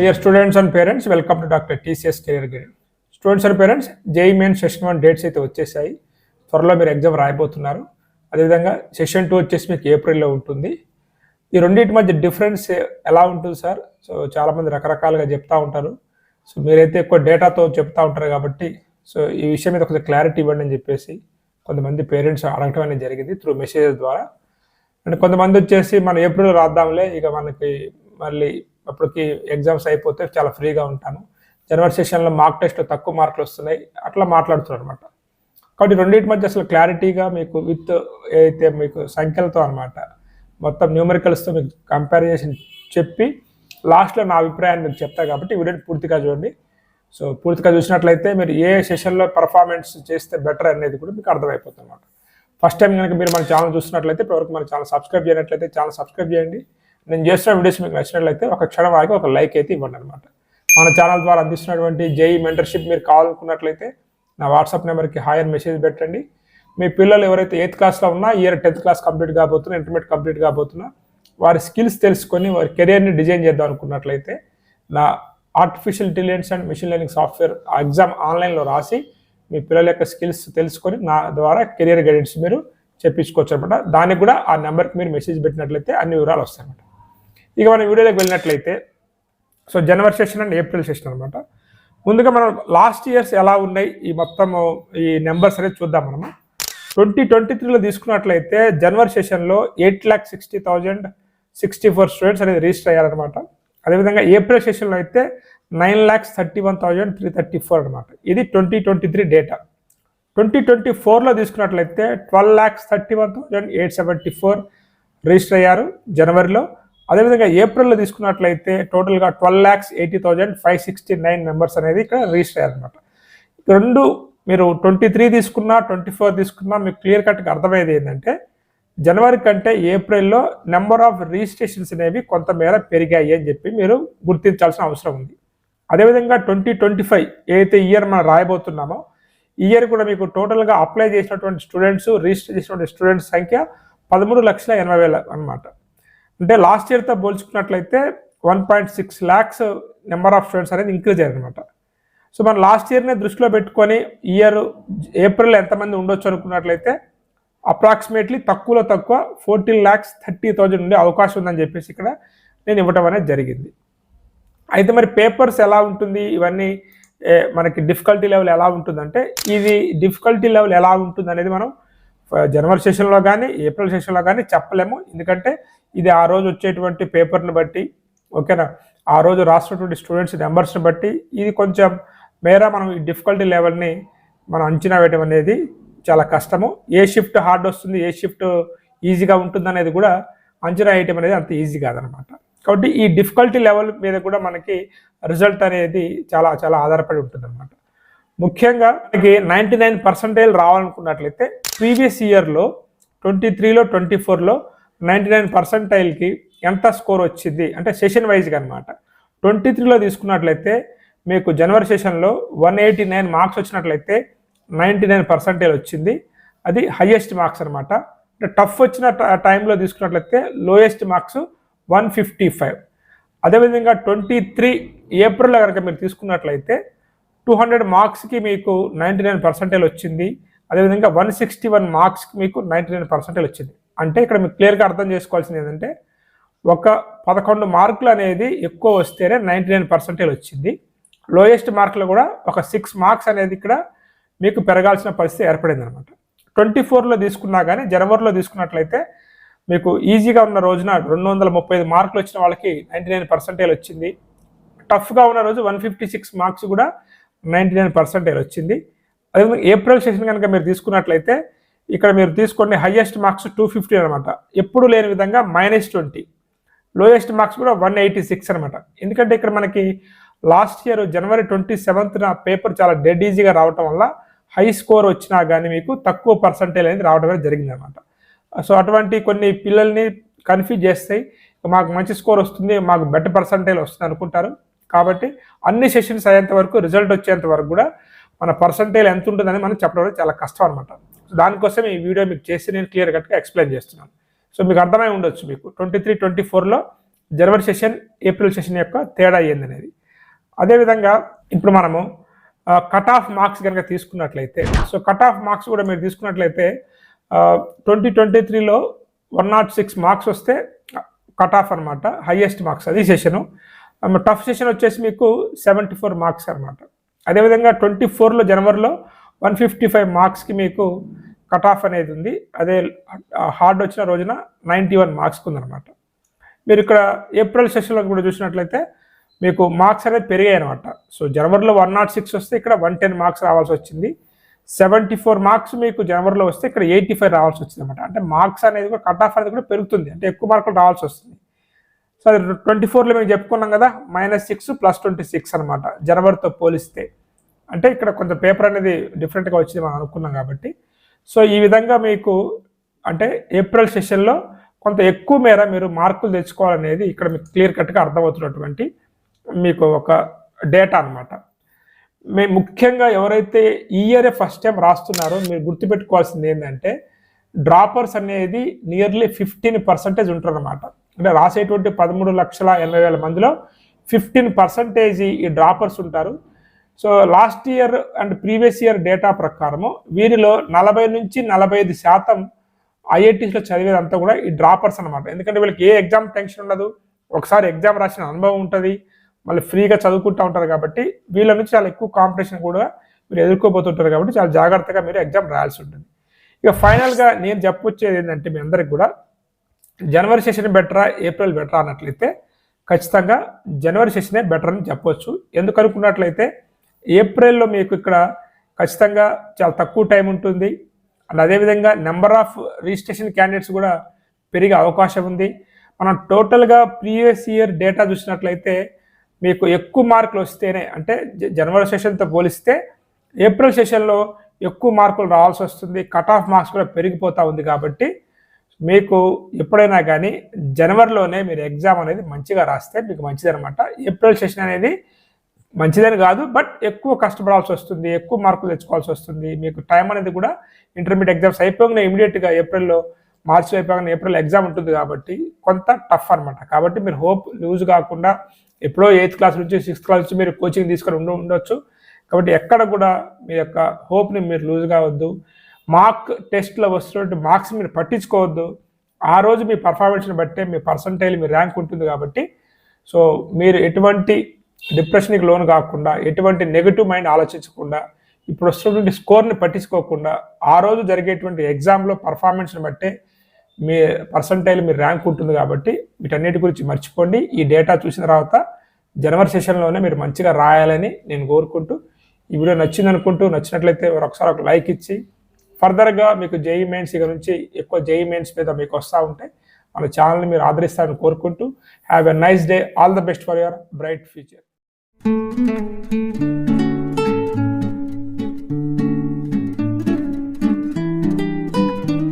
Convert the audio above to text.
Dear students and parents welcome to doctor TCS career guide students and parents JEE main session one dates అయితే వచ్చేసాయి. త్వరలో మీరు exam రాయబోతున్నారు. అదేవిధంగా session two వచ్చేసి మీకు ఏప్రిల్లో ఉంటుంది. ఈ రెండింటి మధ్య డిఫరెన్స్ ఎలా ఉంటుంది సార్? సో చాలామంది రకరకాలుగా చెప్తా ఉంటారు. సో మీరైతే ఎక్కువ డేటాతో చెప్తా ఉంటారు కాబట్టి సో ఈ విషయం మీద కొంచెం క్లారిటీ ఇవ్వండి అని చెప్పేసి కొంతమంది పేరెంట్స్ అడగటం అనేది జరిగింది త్రూ మెసేజెస్ ద్వారా. అండ్ కొంతమంది వచ్చేసి మనం ఏప్రిల్ రాద్దాంలే ఇక మనకి మళ్ళీ అప్పటికి ఎగ్జామ్స్ అయిపోతే చాలా ఫ్రీగా ఉంటాను. జనవరి సెషన్లో మార్క్ టెస్ట్లో తక్కువ మార్కులు వస్తున్నాయి. అట్లా మాట్లాడుతున్నారు అనమాట కాబట్టి రెండింటి మధ్య అసలు క్లారిటీగా మీకు విత్ ఏదైతే మీకు సంఖ్యలతో అనమాట మొత్తం న్యూమరికల్స్తో మీకు కంపారిజేషన్ చెప్పి లాస్ట్లో నా అభిప్రాయాన్ని మీకు చెప్తా కాబట్టి వీడియో పూర్తిగా చూడండి. సో పూర్తిగా చూసినట్లయితే మీరు ఏ సెషన్లో పర్ఫార్మెన్స్ చేస్తే బెటర్ అనేది కూడా మీకు అర్థమైపోతుంది అనమాట ఫస్ట్ టైం కనుక మీరు మన ఛానల్ చూసినట్లయితే ఇప్పటివరకు మన ఛానల్ సబ్స్క్రైబ్ చేయనట్లయితే ఛానల్ సబ్స్క్రైబ్ చేయండి. నేను చేస్తున్న వీడియోస్ మీకు నచ్చినట్లయితే ఒక క్షణం ఆగి ఒక లైక్ అయితే ఇవ్వండి అనమాట మన ఛానల్ ద్వారా అందిస్తున్నటువంటి జై మెంటర్షిప్ మీరు కావాలనుకున్నట్లయితే నా వాట్సాప్ నెంబర్కి హాయర్ మెసేజ్ పెట్టండి. మీ పిల్లలు ఎవరైతే ఎయిత్ క్లాస్లో ఉన్నా ఇయర్ టెన్త్ క్లాస్ కంప్లీట్ కాబోతున్నా ఇంటర్మీడియట్ కంప్లీట్ కాబోతున్నా వారి స్కిల్స్ తెలుసుకొని వారి కెరియర్ని డిజైన్ చేద్దాం అనుకున్నట్లయితే నా artificial intelligence and machine learning software exam ఆన్లైన్లో రాసి మీ పిల్లల యొక్క స్కిల్స్ తెలుసుకొని నా ద్వారా కెరియర్ గైడెన్స్ మీరు చెప్పించుకోవచ్చు అనమాట దానికి కూడా ఆ నెంబర్కి మీరు మెసేజ్ పెట్టినట్లయితే అన్ని వివరాలు వస్తాయి అన్నమాట. ఇక మనం వీడియోలోకి వెళ్ళినట్లయితే so January session and April session అనమాట ముందుగా మనం లాస్ట్ ఇయర్స్ ఎలా ఉన్నాయి ఈ మొత్తం ఈ నెంబర్స్ అనేది చూద్దాం మనము ట్వంటీ ట్వంటీ త్రీలో తీసుకున్నట్లయితే జనవరి సెషన్లో eight lakh sixty thousand sixty four students అనేది రిజిస్టర్ అయ్యారనమాట అదేవిధంగా ఏప్రిల్ సెషన్లో అయితే nine lakhs thirty one thousand three thirty four అనమాట ఇది twenty twenty three data twenty twenty ఫోర్లో తీసుకున్నట్లయితే twelve lakhs thirty one thousand eight seventy four register అయ్యారు జనవరిలో అదేవిధంగా ఏప్రిల్లో తీసుకున్నట్లయితే టోటల్గా twelve lakhs eighty thousand five sixty nine members అనేది ఇక్కడ రిజిస్టర్ అయ్యారనమాట రెండు మీరు ట్వంటీ త్రీ తీసుకున్నా ట్వంటీ ఫోర్ తీసుకున్నా మీకు క్లియర్ కట్గా అర్థమయ్యేది ఏంటంటే జనవరి కంటే ఏప్రిల్లో నెంబర్ ఆఫ్ రిజిస్ట్రేషన్స్ అనేవి కొంతమేర పెరిగాయి అని చెప్పి మీరు గుర్తించాల్సిన అవసరం ఉంది. అదేవిధంగా ట్వంటీ ట్వంటీ ఫైవ్ ఏదైతే ఇయర్ మనం రాయబోతున్నామో ఇయర్ కూడా మీకు టోటల్గా అప్లై చేసినటువంటి స్టూడెంట్స్ రిజిస్టర్ చేసినటువంటి స్టూడెంట్స్ సంఖ్య పదమూడు లక్షల ఎనభై వేల అనమాట అంటే లాస్ట్ ఇయర్తో పోల్చుకున్నట్లయితే one point six lakhs number of students అనేది ఇంక్రీజ్ అయ్యారనమాట సో మనం లాస్ట్ ఇయర్నే దృష్టిలో పెట్టుకొని ఇయర్ ఏప్రిల్ ఎంతమంది ఉండొచ్చు అనుకున్నట్లయితే అప్రాక్సిమేట్లీ తక్కువలో తక్కువ ఫోర్టీన్ ల్యాక్స్ థర్టీ థౌజండ్ ఉండే అవకాశం ఉందని చెప్పేసి ఇక్కడ నేను ఇవ్వటం అనేది జరిగింది. అయితే మరి పేపర్స్ ఎలా ఉంటుంది? ఇవన్నీ మనకి డిఫికల్టీ లెవెల్ ఎలా ఉంటుందంటే ఇది డిఫికల్టీ లెవెల్ ఎలా ఉంటుంది అనేది మనం జనవరి సెషన్లో కానీ ఏప్రిల్ సెషన్లో కానీ చెప్పలేము. ఎందుకంటే ఇది ఆ రోజు వచ్చేటువంటి పేపర్ని బట్టి ఓకేనా? ఆ రోజు రాసినటువంటి స్టూడెంట్స్ నెంబర్స్ని బట్టి ఇది కొంచెం మేర మనం ఈ డిఫికల్టీ లెవెల్ని మనం అంచనా వేయడం అనేది చాలా కష్టము. ఏ షిఫ్ట్ హార్డ్ వస్తుంది ఏ షిఫ్ట్ ఈజీగా ఉంటుంది అనేది కూడా అంచనా వేయటం అనేది అంత ఈజీ కాదనమాట. కాబట్టి ఈ డిఫికల్టీ లెవెల్ మీద కూడా మనకి రిజల్ట్ అనేది చాలా చాలా ఆధారపడి ఉంటుంది అనమాట ముఖ్యంగా మనకి నైంటీ నైన్ పర్సెంటేజ్ రావాలనుకున్నట్లయితే ప్రీవియస్ ఇయర్లో ట్వంటీ త్రీలో ట్వంటీ ఫోర్లో నైంటీ నైన్ పర్సెంటైల్కి ఎంత స్కోర్ వచ్చింది? అంటే సెషన్ వైజ్గా అనమాట ట్వంటీ త్రీలో తీసుకున్నట్లయితే మీకు జనవరి సెషన్లో వన్ ఎయిటీ నైన్ మార్క్స్ వచ్చినట్లయితే నైంటీ నైన్ పర్సెంటేజ్ వచ్చింది. అది హయ్యెస్ట్ మార్క్స్ అనమాట అంటే టఫ్ వచ్చిన టైంలో తీసుకున్నట్లయితే lowest marks one fifty five. అదేవిధంగా ట్వంటీ త్రీ ఏప్రిల్లో కనుక మీరు తీసుకున్నట్లయితే టూ హండ్రెడ్ మార్క్స్కి మీకు నైంటీ నైన్ పర్సెంటేజ్ వచ్చింది. అదేవిధంగా వన్ సిక్స్టీ వన్ మార్క్స్కి మీకు నైంటీ నైన్ పర్సెంటేజ్ వచ్చింది. అంటే ఇక్కడ మీకు క్లియర్గా అర్థం చేసుకోవాల్సింది ఏంటంటే ఒక పదకొండు మార్కులు అనేది ఎక్కువ వస్తేనే నైంటీ నైన్ పర్సెంటేజ్ వచ్చింది. లోయెస్ట్ మార్కులు కూడా ఒక సిక్స్ మార్క్స్ అనేది ఇక్కడ మీకు పెరగాల్సిన పరిస్థితి ఏర్పడింది అనమాట ట్వంటీ ఫోర్లో తీసుకున్నా కానీ జనవరిలో తీసుకున్నట్లయితే మీకు ఈజీగా ఉన్న రోజున రెండు వందల ముప్పై ఐదు మార్కులు వచ్చిన వాళ్ళకి నైంటీ నైన్ పర్సెంటేజ్ వచ్చింది. టఫ్గా ఉన్న రోజు వన్ ఫిఫ్టీ సిక్స్ మార్క్స్ కూడా నైంటీ నైన్ పర్సెంటేజ్ వచ్చింది. అదేవిధంగా ఏప్రిల్ సెషన్ కనుక మీరు తీసుకున్నట్లయితే ఇక్కడ మీరు తీసుకోండి హయ్యెస్ట్ మార్క్స్ టూ ఫిఫ్టీ అనమాట ఎప్పుడు లేని విధంగా మైనస్ ట్వంటీ లోయెస్ట్ మార్క్స్ కూడా వన్ ఎయిటీ సిక్స్ అనమాట ఎందుకంటే ఇక్కడ మనకి లాస్ట్ ఇయర్ జనవరి ట్వంటీ సెవెంత్న పేపర్ చాలా డెడ్ ఈజీగా రావటం వల్ల హై స్కోర్ వచ్చినా కానీ మీకు తక్కువ పర్సంటేజ్ అనేది రావడం అనేది జరిగింది అనమాట సో అటువంటి కొన్ని పిల్లల్ని కన్ఫ్యూజ్ చేస్తాయి. మాకు మంచి స్కోర్ వస్తుంది మాకు బెటర్ పర్సంటేజ్ వస్తుంది అనుకుంటారు. కాబట్టి అన్ని సెషన్స్ అయ్యేంత వరకు రిజల్ట్ వచ్చేంత వరకు కూడా మన పర్సంటేజ్ ఎంత ఉంటుందని మనం చెప్పడం చాలా కష్టం అనమాట దానికోసం ఈ వీడియో మీకు చేసి నేను క్లియర్ కట్గా ఎక్స్ప్లెయిన్ చేస్తున్నాను. సో మీకు అర్థమై ఉండొచ్చు మీకు. ట్వంటీ త్రీ ట్వంటీ ఫోర్లో జనవరి సెషన్ ఏప్రిల్ సెషన్ యొక్క తేడా అయ్యింది అనేది. అదేవిధంగా ఇప్పుడు మనము కట్ ఆఫ్ మార్క్స్ కనుక తీసుకున్నట్లయితే సో కట్ ఆఫ్ మార్క్స్ కూడా మీరు తీసుకున్నట్లయితే ట్వంటీ ట్వంటీ త్రీలో వన్ నాట్ సిక్స్ మార్క్స్ వస్తే కట్ ఆఫ్ అనమాట హయ్యెస్ట్ మార్క్స్ అది సెషను టఫ్ సెషన్ వచ్చేసి మీకు సెవెంటీ ఫోర్ మార్క్స్ అనమాట అదేవిధంగా ట్వంటీ ఫోర్లో జనవరిలో వన్ ఫిఫ్టీ ఫైవ్ మార్క్స్కి మీకు కట్ ఆఫ్ అనేది ఉంది. అదే హార్డ్ వచ్చిన రోజున నైంటీ వన్ మార్క్స్కి ఉందన్నమాట మీరు ఇక్కడ ఏప్రిల్ సెషన్లో కూడా చూసినట్లయితే మీకు మార్క్స్ అనేది పెరిగాయి అనమాట సో జనవరిలో వన్ నాట్ సిక్స్ వస్తే ఇక్కడ వన్ టెన్ మార్క్స్ రావాల్సి వచ్చింది. సెవెంటీ ఫోర్ మార్క్స్ మీకు జనవరిలో వస్తే ఇక్కడ ఎయిటీ ఫైవ్ రావాల్సి వచ్చింది అనమాట అంటే మార్క్స్ అనేది కూడా కట్ ఆఫ్ అనేది కూడా పెరుగుతుంది. అంటే ఎక్కువ మార్కులు రావాల్సి వస్తుంది. సో అది ట్వంటీ ఫోర్లో మేము చెప్పుకున్నాం కదా minus six plus twenty six అనమాట జనవరితో పోలిస్తే. అంటే ఇక్కడ కొంత పేపర్ అనేది డిఫరెంట్గా వచ్చింది మనం అనుకున్నాం కాబట్టి. సో ఈ విధంగా మీకు అంటే ఏప్రిల్ సెషన్లో కొంత ఎక్కువ మేర మీరు మార్కులు తెచ్చుకోవాలనేది ఇక్కడ మీకు క్లియర్ కట్గా అర్థమవుతున్నటువంటి మీకు ఒక డేటా అనమాట మే ముఖ్యంగా ఎవరైతే ఈ ఇయరే ఫస్ట్ టైం రాస్తున్నారో మీరు గుర్తుపెట్టుకోవాల్సింది ఏంటంటే డ్రాపర్స్ అనేది నియర్లీ ఫిఫ్టీన్ పర్సెంటేజ్ ఉంటారన్నమాట అంటే రాసేటువంటి పదమూడు లక్షల ఎనభై వేల మందిలో ఫిఫ్టీన్ పర్సెంటేజ్ ఈ డ్రాపర్స్ ఉంటారు. So last year and previous year data ప్రకారము వీరిలో నలభై నుంచి నలభై ఐదు శాతం ఐఐటీస్లో చదివేదంతా కూడా ఈ డ్రాపర్స్ అనమాట ఎందుకంటే వీళ్ళకి ఏ ఎగ్జామ్ టెన్షన్ ఉండదు. ఒకసారి ఎగ్జామ్ రాసిన అనుభవం ఉంటుంది. మళ్ళీ ఫ్రీగా చదువుకుంటూ ఉంటారు కాబట్టి వీళ్ళ నుంచి చాలా ఎక్కువ కాంపిటీషన్ కూడా మీరు ఎదుర్కోబోతుంటారు కాబట్టి చాలా జాగ్రత్తగా మీరు ఎగ్జామ్ రాయాల్సి ఉంటుంది. ఇక ఫైనల్గా నేను చెప్పొచ్చేది ఏంటంటే మీ అందరికి కూడా జనవరి సెషన్ బెటరా ఏప్రిల్ బెటరా అన్నట్లయితే ఖచ్చితంగా జనవరి సెషనే బెటర్ అని చెప్పొచ్చు. ఎందుకు అనుకున్నట్లయితే ఏప్రిల్లో మీకు ఇక్కడ ఖచ్చితంగా చాలా తక్కువ టైం ఉంటుంది. అండ్ అదేవిధంగా నెంబర్ ఆఫ్ రిజిస్ట్రేషన్ క్యాండిడేట్స్ కూడా పెరిగే అవకాశం ఉంది. మనం టోటల్గా ప్రీవియస్ ఇయర్ డేటా చూసినట్లయితే మీకు ఎక్కువ మార్కులు వస్తేనే అంటే జనవరి సెషన్తో పోలిస్తే ఏప్రిల్ సెషన్లో ఎక్కువ మార్కులు రావాల్సి వస్తుంది. కట్ ఆఫ్ మార్క్స్ కూడా పెరిగిపోతూ ఉంది కాబట్టి మీకు ఎప్పుడైనా కానీ జనవరిలోనే మీరు ఎగ్జామ్ అనేది మంచిగా రాస్తే మీకు మంచిదనమాట ఏప్రిల్ సెషన్ అనేది మంచిదని కాదు బట్ ఎక్కువ కష్టపడాల్సి వస్తుంది ఎక్కువ మార్కులు తెచ్చుకోవాల్సి వస్తుంది. మీకు టైం అనేది కూడా ఇంటర్మీడియట్ ఎగ్జామ్స్ అయిపోగానే ఇమీడియట్గా ఏప్రిల్లో మార్చి అయిపోగానే ఏప్రిల్ ఎగ్జామ్ ఉంటుంది కాబట్టి కొంత టఫ్ అనమాట కాబట్టి మీరు హోప్ లూజ్ కాకుండా ఎప్పుడో ఎయిత్ క్లాస్ నుంచి సిక్స్త్ క్లాస్ నుంచి మీరు కోచింగ్ తీసుకొని ఉండ ఉండొచ్చు. కాబట్టి ఎక్కడ కూడా మీ యొక్క హోప్ని మీరు లూజ్ కావద్దు. మార్క్ టెస్ట్లో వస్తున్నటువంటి మార్క్స్ మీరు పట్టించుకోవద్దు. ఆ రోజు మీ పర్ఫార్మెన్స్ని బట్టే మీ పర్సంటైల్ మీ ర్యాంక్ ఉంటుంది కాబట్టి. సో మీరు ఎటువంటి డిప్రెషన్కి లోన్ కాకుండా ఎటువంటి నెగిటివ్ మైండ్ ఆలోచించకుండా ఇప్పుడు వస్తున్నటువంటి స్కోర్ని పట్టించుకోకుండా ఆ రోజు జరిగేటువంటి ఎగ్జామ్లో పర్ఫార్మెన్స్ని బట్టే మీ పర్సంటైల్ మీ ర్యాంక్ ఉంటుంది కాబట్టి వీటన్నిటి గురించి మర్చిపోండి. ఈ డేటా చూసిన తర్వాత జనవరి సెషన్లోనే మీరు మంచిగా రాయాలని నేను కోరుకుంటూ ఈ వీడియో నచ్చింది అనుకుంటూ నచ్చినట్లయితే ఒకసారి ఒక లైక్ ఇచ్చి ఫర్దర్గా మీకు జేఈ మెయిన్స్ ఇక నుంచి ఎక్కువ జేఈ మెయిన్స్ మీద మీకు వస్తూ ఉంటే మన ఛానల్ని మీరు ఆదరిస్తారని కోరుకుంటూ have a nice day all the best for your bright future. Thank you.